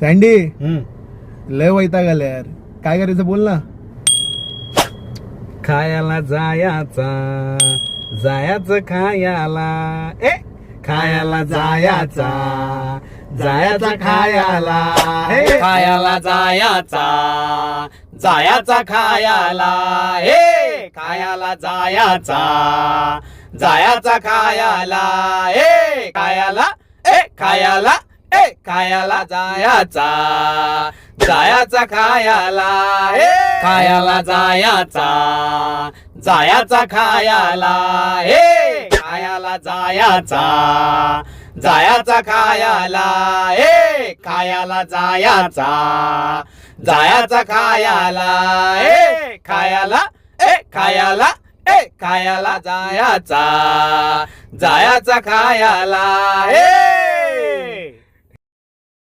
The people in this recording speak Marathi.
सँडी हम्म. लय वैताग आला यार. काय करायचं बोल ना. खायला जायाचा जायाचं खायाला. ए खायला जायाचा जायाचा खायाला. ए खायाला जायाचा जायाचा खायाला. हे खायाला जायाचा जायाचा खायाला. ए खायाला ए खायाला. खायाला जायाचा जायाचा खायाला ए खायाला जायाचा जायाचा खायाला हे! खायाला जायाचा जायाचा खायाला हे! खायाला जायाचा जायाचा खायाला हे! खायाला ए! खायाला ए! खायाला जायाचा जायाचा खायाला हे!